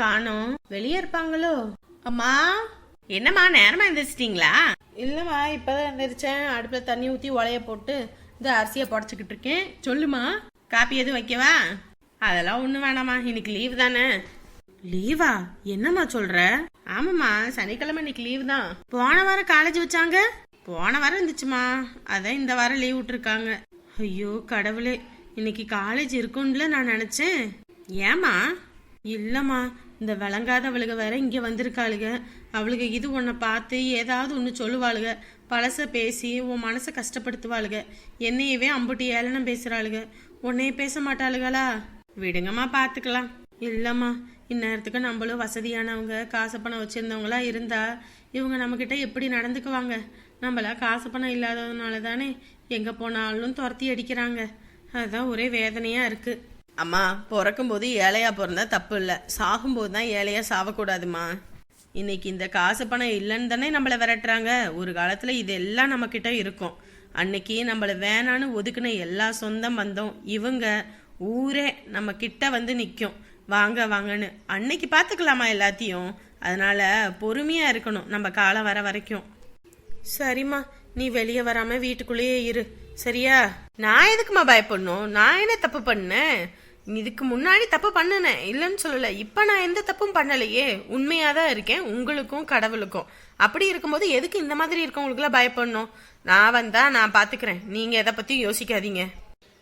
காணோம். வெளியே இருப்பாங்களோ? அம்மா என்னம்மா நேரமா எந்திரிச்சிட்டீங்களா? இல்லம்மா இப்பதான் எந்திரிச்சேன். அடுப்புல தண்ணி ஊத்தி உலைய போட்டு இந்த அரிசியை புடச்சிக்கிட்டு இருக்கேன். சொல்லுமா காப்பி எதுவும் வைக்கவா? அதெல்லாம் ஒண்ணு வேணாம்மா. இன்னைக்கு லீவ் தானே. லீவா என்னம்மா சொல்ற? ஆமாம்மா சனிக்கிழமை இன்னைக்கு லீவ் தான். போன வாரம் காலேஜ் வச்சாங்க? போன வாரம் இருந்துச்சுமா அதான் இந்த வாரம் லீவ் விட்டுருக்காங்க. ஐயோ கடவுளே. இன்னைக்கு காலேஜ் இருக்கும்ல நான் நினைச்சேன். ஏமா இல்லம்மா. இந்த விளங்காதவளுக வேற இங்கே வந்திருக்காளுக. அவளுக இது உன்னை பார்த்து ஏதாவது ஒன்று சொல்லுவாளுக. பழச பேசி உன் மனசை கஷ்டப்படுத்துவாளுக. என்னையவே அம்புட்டி ஏளனம் பேசுகிறாளுக உன்னையே பேச மாட்டாளுகளா? விடுங்கம்மா பார்த்துக்கலாம் இல்லைம்மா இந்நேரத்துக்கு நம்மளும் வசதியானவங்க காசு பணம் வச்சிருந்தவங்களா இருந்தா இவங்க நம்மக்கிட்ட எப்படி நடந்துக்குவாங்க? நம்மள காசு பணம் இல்லாததுனால தானே எங்கே போனாலும் துரத்தி அடிக்கிறாங்க. அதுதான் ஒரே வேதனையாக இருக்குது அம்மா பிறக்கும்போது ஏழையாக ஏழையா பிறந்தா தப்பு இல்லை சாகும்போது தான் ஏழையா சாவக்கூடாதுமா. இன்னைக்கு இந்த காசு பணம் இல்லைன்னு தானே நம்மளை விரட்டுறாங்க. ஒரு காலத்துல இதெல்லாம் நம்ம கிட்ட இருக்கும். அன்னைக்கு நம்மளை வேணான்னு ஒதுக்குன எல்லா சொந்தம் பந்தம் இவங்க ஊரே நம்ம கிட்ட வந்து நிற்கும் வாங்க வாங்கன்னு. அன்னைக்கு பார்த்துக்கலாமா எல்லாத்தையும்? அதனால பொறுமையா இருக்கணும். நம்ம காலம் வர வரைக்கும். சரிம்மா நீ வெளியே வராம வீட்டுக்குள்ளேயே இரு. சரியா? நான் எதுக்குமா பயப்படணும்? நான் என்ன தப்பு பண்ணேன்? இதுக்கு முன்னாடி தப்பு பண்ணுனேன் இல்லைன்னு சொல்லலை. இப்போ நான் எந்த தப்பும் பண்ணலையே. உண்மையாக தான் இருக்கேன். உங்களுக்கும் கடவுளுக்கும். அப்படி இருக்கும்போது எதுக்கு இந்த மாதிரி இருக்கவங்களுக்குலாம் பயப்படணும்? நான் வந்தால் நான் பார்த்துக்கிறேன் நீங்கள் எதை பற்றியும் யோசிக்காதீங்க.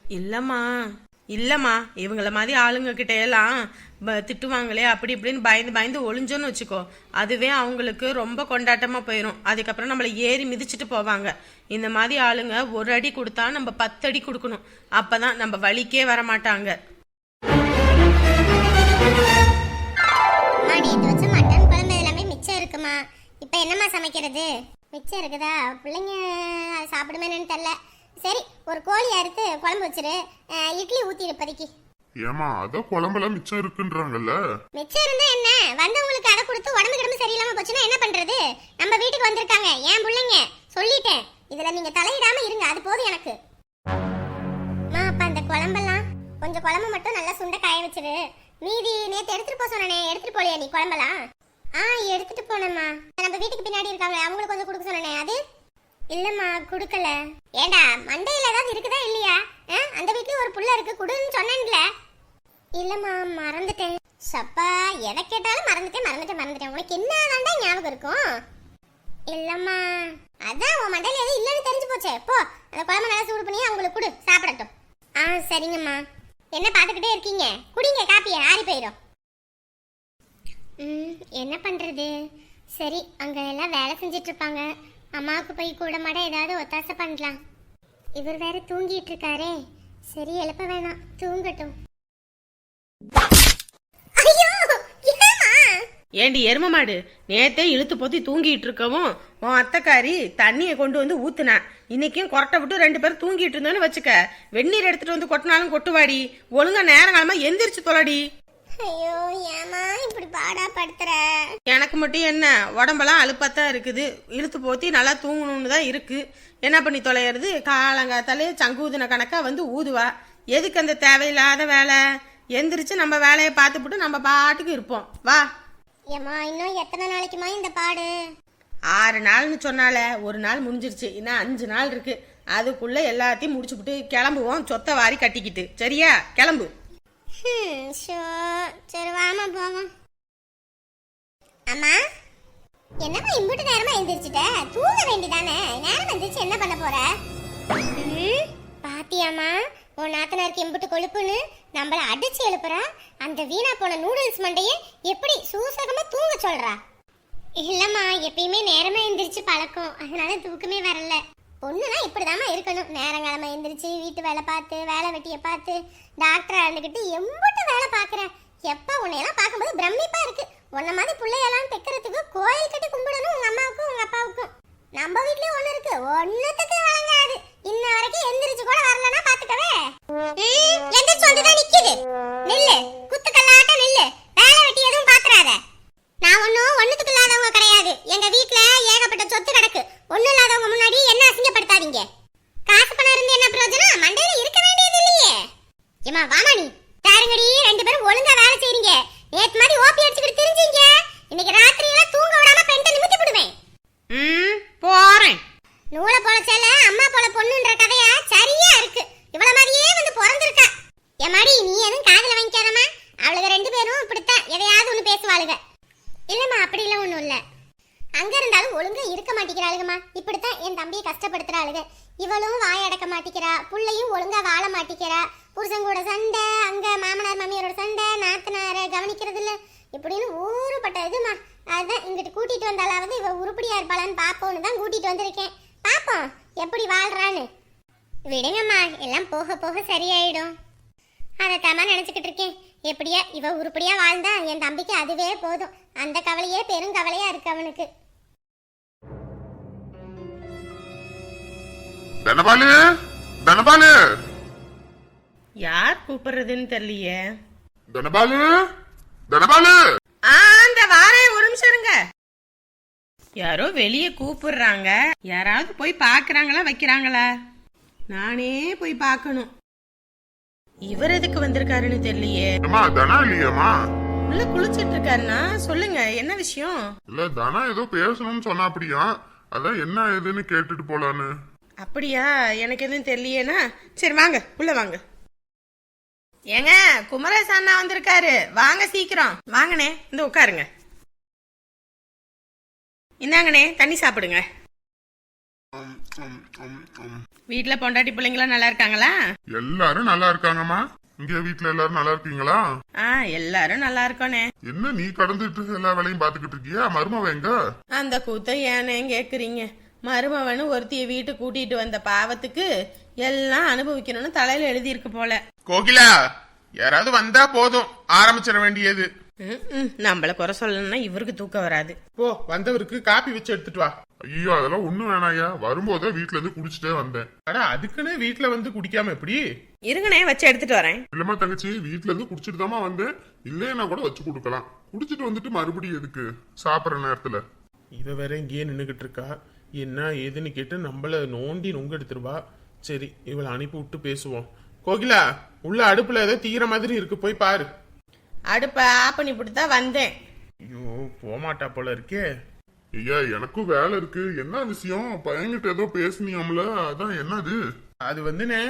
இல்லைம்மா. இல்லைம்மா. இவங்கள மாதிரி ஆளுங்க கிட்ட எல்லாம் ப- திட்டுவாங்களே அப்படி இப்படின்னு பயந்து பயந்து ஒளிஞ்சோன்னு வச்சுக்கோ. அதுவே அவங்களுக்கு ரொம்ப கொண்டாட்டமாக போயிடும் அதுக்கப்புறம் நம்மளை ஏறி மிதிச்சிட்டு போவாங்க. இந்த மாதிரி ஆளுங்க ஒரு அடி கொடுத்தா நம்ம பத்து அடி கொடுக்கணும். அப்போ தான் நம்ம வழிக்கே வர மாட்டாங்க அம்மா நேற்று வச்ச மட்டன் குழம்பு எல்லாமே மிச்சம் இருக்குமா? இப்போ என்னம்மா சமைக்கிறது? மிச்சம் இருக்குதா? பிள்ளைங்க அது சாப்பிடுமேனு தெரில சரி ஒரு கோழி அறுத்து குழம்பு வச்சிரு. இட்லி ஊற்றி இப்போதைக்கு. ஏமா அதான் குழம்பெல்லாம் மிச்சம் இருக்குன்றாங்கல்ல? மிச்சம் இருந்தா என்ன? வந்தவங்களுக்கு அதை கொடுத்து உடம்பு கிடம்பு சரியில்லாம போச்சுன்னா என்ன பண்றது? நம்ம வீட்டுக்கு வந்திருக்காங்க. ஏன் பிள்ளைங்க. சொல்லிட்டேன். இதுல நீங்க தலையிடாம இருங்க. அது போதும் எனக்கு. அம்மா அப்ப அந்த குழம்பெல்லாம் கொஞ்சம் குழம்பு மட்டும் நல்லா சுண்ட காய வச்சிரு. மீதி நேத்து எடுத்துட்டு போக சொன்னனே எடுத்துட்டு போலியா நீ குழம்பெல்லாம்? ஆ எடுத்துட்டு போனேம்மா. நம்ம வீட்டுக்கு பின்னாடி இருக்காங்க அவங்களுக்கு கொஞ்சம் கொடுக்க சொன்னனே அது? இல்லம்மா கொடுக்கல. ஏண்டா மண்டையில ஏதாவது இருக்குதா இல்லையா? ஆ, அந்த வீட்லயும் ஒரு புள்ள இருக்கு குடுன்னு சொன்னேன்ல. இல்லம்மா மறந்துட்டேன். சப்பா எதை கேட்டாலும் மறந்துட்டேன் மறந்துட்டேன் மறந்துட்டேன். உனக்கு என்ன தாண்டா ஞாபகம் இருக்கும்? இல்லம்மா அதான் உன் மண்டையில எதுவும் இல்லைன்னு தெரிஞ்சு போச்சே. போ அந்த குழம்பு நல்லா சூடு பண்ணி அவங்களுக்கு கொடு சாப்பிடட்டும். ஆ சரிங்கம்மா. என்ன பார்த்துக்கிட்டே இருக்கீங்க? குடிங்க காப்பியை ஆறி போயிடும் ம் என்ன பண்ணுறது சரி அங்கே எல்லாம் வேலை செஞ்சிட்ருப்பாங்க. அம்மாவுக்கு போய் கூட மாட ஏதாவது ஒத்தாசை பண்ணலாம். இவர் வேற தூங்கிட்டு இருக்காரே சரி எழுப்ப வேணாம். தூங்கட்டும். ஐயோ ஏண்டி எரும மாடு? நேத்தே இழுத்து போத்தி தூங்கிட்டு இருக்கவும் உன் அத்தைக்காரி தண்ணியை கொண்டு வந்து ஊத்துனா. இன்னைக்கும் கொரட்டை விட்டு ரெண்டு பேரும் தூங்கிட்டு இருந்தோன்னு வச்சுக்க. வெந்நீர் எடுத்துட்டு வந்து கொட்டினாலும் கொட்டுவாடி. ஒழுங்கா நேரங்காலமா எந்திரிச்சு தொலைடி. ஐயோ ஏமா இப்படி பாடா படுத்துற? எனக்கு மட்டும் என்ன உடம்பெல்லாம் அலுப்பாத்தான் இருக்குது. இழுத்து போத்தி நல்லா தூங்கணும்னு தான் இருக்கு. என்ன பண்ணி தொலைகிறது காலங்காத்தாலே சங்கூதின கணக்கா வந்து ஊதுவா. எதுக்கு அந்த தேவையில்லாத வேலை? எந்திரிச்சு நம்ம வேலையை பார்த்துப்புட்டு நம்ம பாட்டுக்கு இருப்போம். வா. ஏமா இன்னும் எத்தனை நாளைக்குமா இந்த பாடு? ஆறு நாள்னு சொன்னால ஒரு நாள் முடிஞ்சிருச்சு. இன்னும் அஞ்சு நாள் இருக்கு. அதுக்குள்ள எல்லாத்தையும் முடிச்சுப்புட்டு கிளம்புவோம். சொத்தை வாரி கட்டிக்கிட்டு. சரியா? கிளம்பு. ஹம், ஷோ. சரி வாமா போவோம். அம்மா என்னம்மா இம்புட்டு நேரமா எந்திரிச்சிட்ட? தூங்க வேண்டிதானே? நேரம் எந்திரிச்சு என்ன பண்ண போற? ம், பாத்தியாம்மா உன் நாத்தனாருக்கு இம்புட்டு கொழுப்புன்னு நம்மள அடிச்சு எழுப்புறா. அந்த வீணா போன நூடுல்ஸ் மண்டைய எப்படி சூசகமா தூங்க சொல்றா? இல்லம்மா எப்பயுமே நேரமா எந்திரிச்சு பழக்கம். அதனால தூக்கமே வரல. பொண்ணுனா இப்படிதாம்மா இருக்கணும். நேரங்காலமா எந்திரிச்சு வீட்டு வேலை பார்த்து வேலை வெட்டியை பார்த்து டாக்டரா இருந்துக்கிட்டு எம்பிட்டு வேலை பார்க்குறேன் எப்ப உன்னையெல்லாம் பார்க்கும்போது பிரமிப்பா இருக்கு. உன்ன மாதிரி பிள்ளையெல்லாம் தைக்கிறதுக்கு கோயில் கட்டி கும்பிடணும் உங்க அம்மாவுக்கும் உங்க அப்பாவுக்கும். நம்ம வீட்லயும் ஒண்ணு இருக்கு. ஒண்ணுத்துக்கு வழங்காது இன்ன வரைக்கும் எந்திரிச்சு கூட வரலனா பாத்துக்கவே ம், எந்திரிச்சு வந்துதான் நிக்குது. நில்லு. குத்துக்கல்லாட்ட நில்லு. வேலை வெட்டி எதுவும் பாத்துறாத. நான் ஒன்னும் ஒண்ணுத்துக்கு இல்லாதவங்க கிடையாது. எங்க வீட்ல ஏகப்பட்ட சொத்து கிடக்கு. ஒண்ணு இல்லாதவங்க முன்னாடி என்ன அசிங்கப்படுத்த காசு பணம் இருந்து என்ன பிரயோஜனம் மண்டையில இருக்க வேண்டியது இல்லையே ஏமா வாமா நீ பாருங்கடி ரெண்டு பேரும் ஒழுங்கா வேலை செய்றீங்க நேத்து மாதிரி ஓ இருப்பாளுக இல்லம்மா அப்படிலாம் ஒண்ணும் இல்ல அங்க இருந்தாலும் ஒழுங்கா இருக்க மாட்டேங்கிறாளுகம்மா இப்படித்தான் என் தம்பியை கஷ்டப்படுத்துறாளுங்க. இவளும் வாய் அடக்க மாட்டேங்கிறா. புள்ளையும் ஒழுங்கா வாழ மாட்டேங்கிறா. புருஷங்கூட சண்டை அங்க மாமனார் மாமியாரோட சண்டை நாத்தனார கவனிக்கிறது இல்ல இப்படின்னு ஊருப்பட்ட இதுமா அதான் இங்கிட்டு கூட்டிட்டு வந்தாலாவது இவ உருப்படியா இருப்பாளான்னு பாப்போன்னு தான் கூட்டிட்டு வந்திருக்கேன். பாப்போம் எப்படி வாழ்றான்னு. விடுங்கம்மா எல்லாம் போக போக சரியாயிடும். அதை தாமா நினச்சிக்கிட்டு இருக்கேன். எப்படியா இவ உருப்படியா வாழ்ந்தா என் தம்பிக்கு அதுவே போதும். அந்த கவலையே பெரும் கவலையா இருக்கு அவனுக்கு. தனபாலு தனபாலு. யார் கூப்பிடுறதுன்னு தெரியலையே. தனபாலு தனபாலு. அந்த வாரேன் ஒரு நிமிஷம் இருங்க. யாரோ வெளியே கூப்பிடுறாங்க. யாராவது போய் பாக்குறாங்களா வைக்கிறாங்களா? நானே போய் பார்க்கணும். இவர் எதுக்கு வந்திருக்காருன்னு தெரியலையே. அம்மா தனா இல்லையாம்மா? உள்ள குளிச்சிட்டு இருக்காருன்னா சொல்லுங்க என்ன விஷயம்? இல்ல தனா ஏதோ பேசணும்னு சொன்னா அப்படியா அதான் என்ன ஏதுன்னு கேட்டுட்டு போலான்னு. அப்படியா? எனக்கு எதுவும் தெரியலையேனா? சரி வாங்க. உள்ள வாங்க. ஏங்க குமரேச அண்ணா வந்திருக்காரு. வாங்க சீக்கிரம். வாங்கண்ணே இந்த உட்காருங்க. இந்தாங்கண்ணே தண்ணி சாப்பிடுங்க. வீட்ல பொண்டாட்டி பிள்ளைங்களாம் நல்லா இருக்காங்களா? எல்லாரும் நல்லா இருக்காங்கம்மா. இங்க வீட்ல எல்லாரும் நல்லா இருக்கீங்களா? ஆ எல்லாரும் நல்லா இருக்கோண்ணே. என்ன நீ கடந்துட்டு எல்லா வேலையும் பாத்துக்கிட்டு இருக்கியா? மருமவ எங்க? அந்த கூத்த ஏனே கேக்குறீங்க. மருமவனு ஒருத்திய வீட்டு கூட்டிட்டு வந்த பாவத்துக்கு எல்லாம் அனுபவிக்கணும்னு தலையில எழுதியிருக்கு போல. கோகிலா யாராவது வந்தா போதும். ஆரம்பிச்சிட வேண்டியது. நம்மள குறை சொல்லணும்னா இவருக்கு தூக்கம் வராது. போ வந்தவருக்கு காப்பி வச்சு எடுத்துட்டு வா. ஐயோ அதெல்லாம் ஒண்ணும் வேணாயா வரும்போதே வீட்ல இருந்து குடிச்சிட்டே வந்தேன். அட அதுக்குன்னு வீட்ல வந்து குடிக்காம எப்படி? இருங்கண்ணே வச்சு எடுத்துட்டு வரேன். இல்லம்மா தங்கச்சி வீட்ல இருந்து குடிச்சிட்டு தாமா வந்தேன். இல்லைன்னா கூட வச்சு கொடுக்கலாம். குடிச்சிட்டு வந்துட்டு மறுபடியும் எதுக்கு? சாப்பிடுற நேரத்துல. இவ வேற இங்கேயே நின்னுகிட்டு இருக்கா. என்ன ஏதுன்னு கேட்டு நம்மள நோண்டி நொங்க எடுத்துருவா சரி இவளை அனுப்பி விட்டு பேசுவோம். கோகிலா உள்ள அடுப்புல ஏதோ தீர மாதிரி இருக்கு. போய் பாரு. அடுப்ப ஆஃப் பண்ணி தான் வந்தேன். ஐயோ போமாட்டா போல இருக்கே. ஐயா எனக்கும் வேலை இருக்கு. என்ன விஷயம்? பையன்கிட்ட ஏதோ பேசுனியாம்ல. அதான் என்னது? அது வந்துனே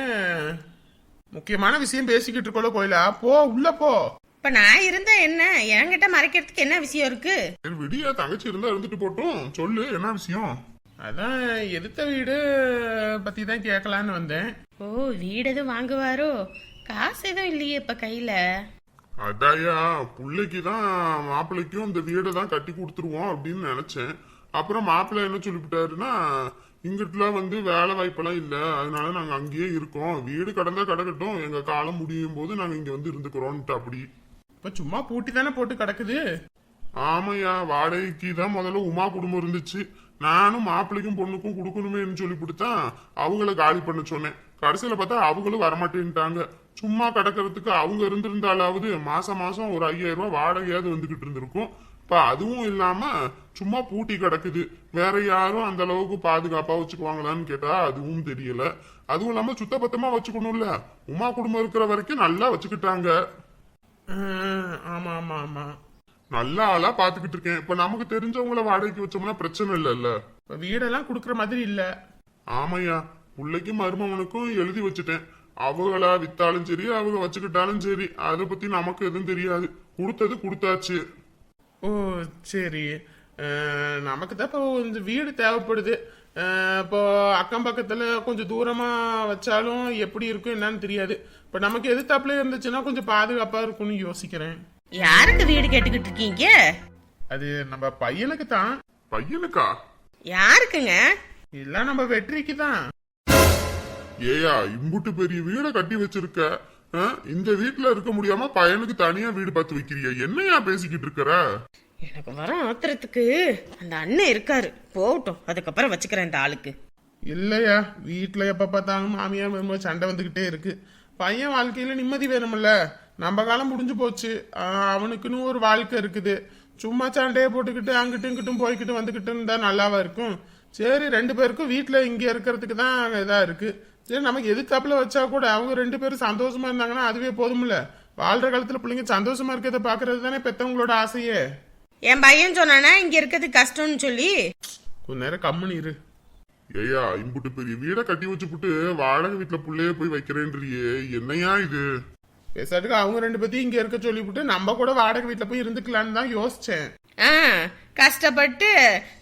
முக்கியமான விஷயம் பேசிக்கிட்டு இருக்கோல கோயிலா போ உள்ள போ. இப்ப நான் இருந்தா என்ன? என்கிட்ட மறைக்கிறதுக்கு என்ன விஷயம் இருக்கு? விடியா தங்கச்சி இருந்தா இருந்துட்டு போட்டும். சொல்லு என்ன விஷயம்? அதான் எதிர்த்த வீடு பத்தி தான் கேட்கலான்னு வந்தேன். ஓ வீடு எதுவும் வாங்குவாரோ? காசு எதுவும் இல்லையே இப்ப கையில? அதாயா புள்ளைக்கு தான் மாப்பிள்ளைக்கும் இந்த வீடை தான் கட்டி கொடுத்துருவோம் அப்படின்னு நினைச்சேன். அப்புறம் மாப்பிள்ளை என்ன சொல்லிவிட்டாருன்னா இங்கிட்டுலாம் வந்து வேலை வாய்ப்பெல்லாம் இல்லை. அதனால நாங்கள் அங்கேயே இருக்கோம். வீடு கடந்தா கிடக்கட்டும். எங்க காலம் முடியும் போது நாங்கள் இங்க வந்து இருந்துக்கிறோம்ட்டு அப்படி. இப்ப சும்மா பூட்டி தானே போட்டு கிடக்குது? ஆமையா வாடகைக்கு தான் முதல்ல உமா குடும்பம் இருந்துச்சு. நானும் மாப்பிள்ளைக்கும் பொண்ணுக்கும் கொடுக்கணுமேன்னு சொல்லி தான் அவங்கள காலி பண்ண சொன்னேன். கடைசியில பார்த்தா அவங்களும் வரமாட்டேன்ட்டாங்க. சும்மா கிடக்கிறதுக்கு அவங்க இருந்திருந்தாலாவது மாசம் மாசம் ஒரு ஐயாயிரம் ரூபாய் வாடகையாவது வந்துகிட்டு இருந்திருக்கும். இப்ப அதுவும் இல்லாம சும்மா பூட்டி கிடக்குது. வேற யாரும் அந்த அளவுக்கு பாதுகாப்பா வச்சுக்குவாங்களான்னு கேட்டா அதுவும் தெரியல. அதுவும் இல்லாம சுத்தபத்தமா வச்சுக்கணும்ல. உமா குடும்பம் இருக்கிற வரைக்கும் நல்லா வச்சுக்கிட்டாங்க. ஆமா ஆமா ஆமா. நல்ல ஆளா பாத்துக்கிட்டு இருக்கேன். இப்ப நமக்கு தெரிஞ்சவங்கள வாடகைக்கு வச்சோம்னா பிரச்சனை இல்லைல்ல? இப்ப வீடெல்லாம் குடுக்கற மாதிரி இல்ல. ஆமையா பிள்ளைக்கும் மருமகனுக்கும் எழுதி வச்சுட்டேன். அவங்களா வித்தாலும் சரி அவங்க வச்சுக்கிட்டாலும் சரி அதை பத்தி நமக்கு எதுவும் தெரியாது. கொடுத்தது கொடுத்தாச்சு. ஓ சரி. நமக்கு தான் இப்போ இந்த வீடு தேவைப்படுது. இப்போ அக்கம் பக்கத்துல கொஞ்சம் தூரமா வச்சாலும் எப்படி இருக்கும் என்னன்னு தெரியாது. இப்போ நமக்கு எதிர்த்தாப்புல இருந்துச்சுன்னா கொஞ்சம் பாதுகாப்பா இருக்கும்னு யோசிக்கிறேன். யாருக்கு வீடு கேட்டுக்கிட்டு இருக்கீங்க அது நம்ம பையனுக்கு தான். பையனுக்கா யாருக்குங்க? இல்ல நம்ம வெற்றிக்கு தான். ஏயா இம்புட்டு பெரிய வீடை கட்டி வச்சிருக்க? ஆ? இந்த வீட்டுல இருக்க முடியாம பையனுக்கு தனியா வீடு பார்த்து வைக்கிறியா. என்னையா பேசிக்கிட்டு இருக்கிற? எனக்கு வர ஆத்திரத்துக்கு அந்த அண்ணன் இருக்காரு. போகட்டும் அதுக்கப்புறம் வச்சுக்கிறேன் இந்த ஆளுக்கு. இல்லையா வீட்டில் எப்போ பார்த்தாலும் மாமியார் மருமக சண்டை வந்துக்கிட்டே இருக்கு. பையன் வாழ்க்கையில் நிம்மதி வேணும்ல. நம்ம காலம் முடிஞ்சு போச்சு. அவனுக்குன்னு ஒரு வாழ்க்கை இருக்குது. சும்மா சண்டையை போட்டுக்கிட்டு அங்கிட்டும் இங்கிட்டும் போய்கிட்டு வந்துக்கிட்டு இருந்தா நல்லாவா இருக்கும்? சரி ரெண்டு பேருக்கும் வீட்டில் இங்கே இருக்கிறதுக்கு தான் இதாக இருக்கு. சரி நமக்கு எதுக்காப்புல வச்சா கூட அவங்க ரெண்டு பேரும் சந்தோஷமா இருந்தாங்கன்னா அதுவே போதும்ல? வாழ்ற காலத்தில் பிள்ளைங்க சந்தோஷமா இருக்கிறத பார்க்கறது தானே பெத்தவங்களோட ஆசையே. என் பையன் சொன்னானா இங்க இருக்கிறது கஷ்டம்னு சொல்லி? கொஞ்ச நேரம் கம்முன்னு இரு. ஏயா இம்புட்டு பெரிய வீடை கட்டி வச்சுப்புட்டு வாடகை வீட்டுல புள்ளைய போய் வைக்கிறேன்றியே. என்னையா இது? பேசாட்டுக்கு அவங்க ரெண்டு பேத்தையும் இங்க இருக்க சொல்லிவிட்டு நம்ம கூட வாடகை வீட்டுல போய் இருந்துக்கலான்னு தான் யோசிச்சேன். ஆ கஷ்டப்பட்டு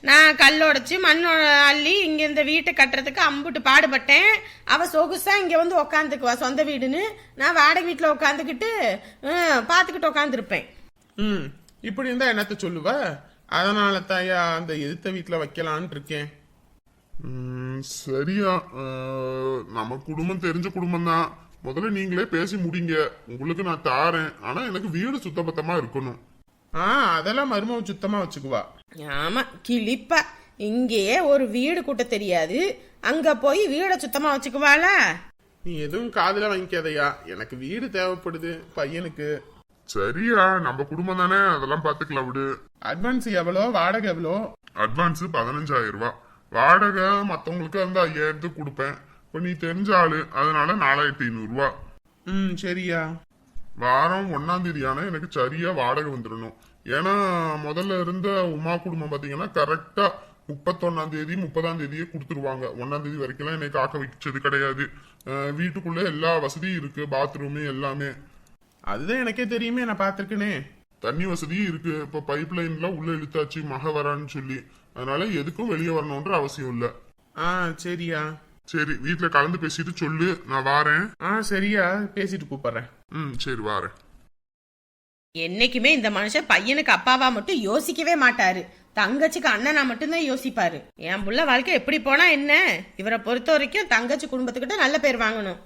நான் கல்லோடைச்சு மண் அள்ளி இங்க இந்த வீட்டை கட்டுறதுக்கு அம்புட்டு பாடுபட்டேன். அவ சொகுசா இங்க வந்து உக்காந்துக்குவா சொந்த வீடுன்னு. நான் வாடகை வீட்டுல உட்காந்துக்கிட்டு பாத்துக்கிட்டு உட்காந்துருப்பேன் ம் இப்படி இருந்தா என்னத்த சொல்லுவ? அதனால தாயா அந்த எதிர்த்த வீட்டுல வைக்கலான்னு இருக்கேன். சரியா. நம்ம குடும்பம் தெரிஞ்ச குடும்பம் தான் முதல்ல நீங்களே பேசி முடிங்க. உங்களுக்கு நான் தாரேன். ஆனா எனக்கு வீடு சுத்தபத்தமா இருக்கணும். ஆ அதெல்லாம் மருமவ சுத்தமா வச்சுக்குவா. ஆமா கிளிப்பா இங்கேயே ஒரு வீடு கூட்ட தெரியாது. அங்க போய் வீடை சுத்தமா வச்சுக்குவாளா? நீ எதுவும் காதுல வாங்கிக்காதயா. எனக்கு வீடு தேவைப்படுது பையனுக்கு. சரியா நம்ம குடும்பம் தானே? அதெல்லாம் பாத்துக்கலாம் விடு. அட்வான்ஸ் எவ்வளோ? வாடகை எவ்வளோ? அட்வான்ஸ் பதினஞ்சாயிரம் ரூபாய். வாடகை மத்தவங்களுக்கு வந்து ஐயாயிரத்துக்கு கொடுப்பேன். இப்ப நீ தெரிஞ்ச ஆளு. அதனால நாலாயிரத்தி ஐநூறு ரூபாய் ம் சரியா. வாரம் ஒன்னாம் தேதி ஆனா எனக்கு சரியா வாடகை வந்துடணும். ஏன்னா முதல்ல இருந்த உமா குடும்பம் பாத்தீங்கன்னா கரெக்டா முப்பத்தொன்னாம் தேதி முப்பதாம் தேதியே கொடுத்துருவாங்க. ஒன்னாம் தேதி வரைக்கும் என்னை காக்க வச்சது கிடையாது. அஹ் வீட்டுக்குள்ள எல்லா வசதியும் இருக்கு. பாத்ரூமு எல்லாமே. அதுதான் எனக்கே தெரியுமே நான் பார்த்துருக்கேனே. தண்ணி வசதியும் இருக்கு. இப்ப பைப் லைன்லாம் உள்ள இழுத்தாச்சு மழை வரான்னு சொல்லி. அதனால எதுக்கும் வெளியே வரணுன்ற அவசியம் இல்ல. ஆ சரியா. சரி வீட்ல கலந்து பேசிட்டு சொல்லு. நான் வாரேன். ஆ சரியா. பேசிட்டு கூப்பிடுறேன். ம் சரி வாரேன். என்னைக்குமே இந்த மனுஷன் பையனுக்கு அப்பாவா மட்டும் யோசிக்கவே மாட்டாரு. தங்கச்சிக்கு அண்ணனா மட்டும்தான் யோசிப்பாரு. என் புள்ள வாழ்க்கை எப்படி போனா என்ன? இவரை பொறுத்த வரைக்கும் தங்கச்சி குடும்பத்துக்கிட்ட நல்ல பேர் வாங்கணும்.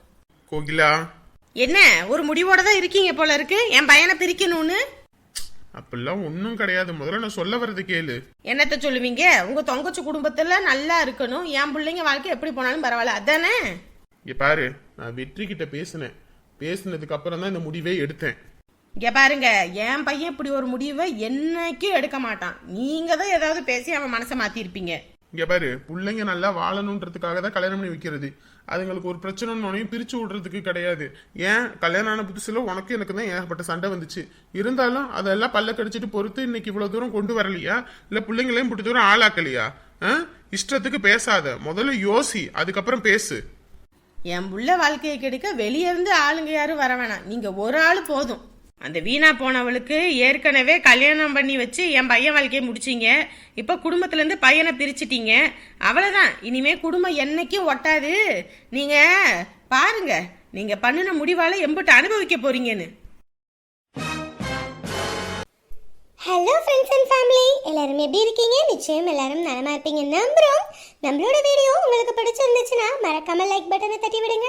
கோகிலா. என்ன? ஒரு முடிவோட தான் இருக்கீங்க போல இருக்கு. என் பையனை பிரிக்கணும்னு? அப்படிலாம் ஒன்றும் கிடையாது. முதல்ல நான் சொல்ல வர்றது கேளு. என்னத்த சொல்லுவீங்க? உங்க தங்கச்சி குடும்பத்துல நல்லா இருக்கணும். என் பிள்ளைங்க வாழ்க்கை எப்படி போனாலும் பரவாயில்ல. அதானே? இங்க பாரு நான் வெற்றி கிட்ட பேசினேன். பேசினதுக்கு அப்புறம் தான் இந்த முடிவே எடுத்தேன். இங்க பாருங்க என் பையன் இப்படி ஒரு முடிவை என்னைக்கும் எடுக்க மாட்டான். நீங்க தான் ஏதாவது பேசி அவன் மனசை மாத்திருப்பீங்க. இங்க பாரு பிள்ளைங்க நல்லா வாழணுன்றதுக்காக தான் கல்யாணம் பண்ணி வைக்கிறது. அதுங்களுக்கு ஒரு பிரச்சனைன்னு பிரித்து விடுறதுக்கு கிடையாது. ஏன்? கல்யாணம் ஆன புதுசில் உனக்கு எனக்கு தான் ஏகப்பட்ட சண்டை வந்துச்சு. இருந்தாலும் அதெல்லாம் பல்ல கடிச்சிட்டு பொறுத்து இன்னைக்கு இவ்வளோ தூரம் கொண்டு வரலையா? இல்லை பிள்ளைங்களையும் பிடிச்ச தூரம் ஆளாக்கலையா? ஆ? இஷ்டத்துக்கு பேசாத. முதல்ல யோசி அதுக்கப்புறம் பேசு. என் புள்ள வாழ்க்கையை கெடுக்க வெளியே இருந்து ஆளுங்க யாரும் வர வேணாம். நீங்க ஒரு ஆள் போதும். அந்த வீணா போனவளுக்கு ஏற்கனவே கல்யாணம் பண்ணி வச்சு என் பையன் வாழ்க்கையை முடிச்சிங்க. இப்போ குடும்பத்துலேருந்து பையனை பிரிச்சிட்டீங்க. அவ்வளோதான் இனிமே குடும்பம் என்னைக்கும் ஒட்டாது. நீங்க பாருங்க. நீங்க பண்ணின முடிவால எம்பிட்டு அனுபவிக்க போறீங்கன்னு. ஹலோ ஃப்ரெண்ட்ஸ் அண்ட் ஃபேமிலி எல்லாரும் எப்படி இருக்கீங்க? நிச்சயம் எல்லாரும் நலமா இருப்பீங்க நம்புறோம். நம்மளோட வீடியோ உங்களுக்கு பிடிச்சிருந்துச்சுன்னா மறக்காம லைக் பட்டனை தட்டி விடுங்க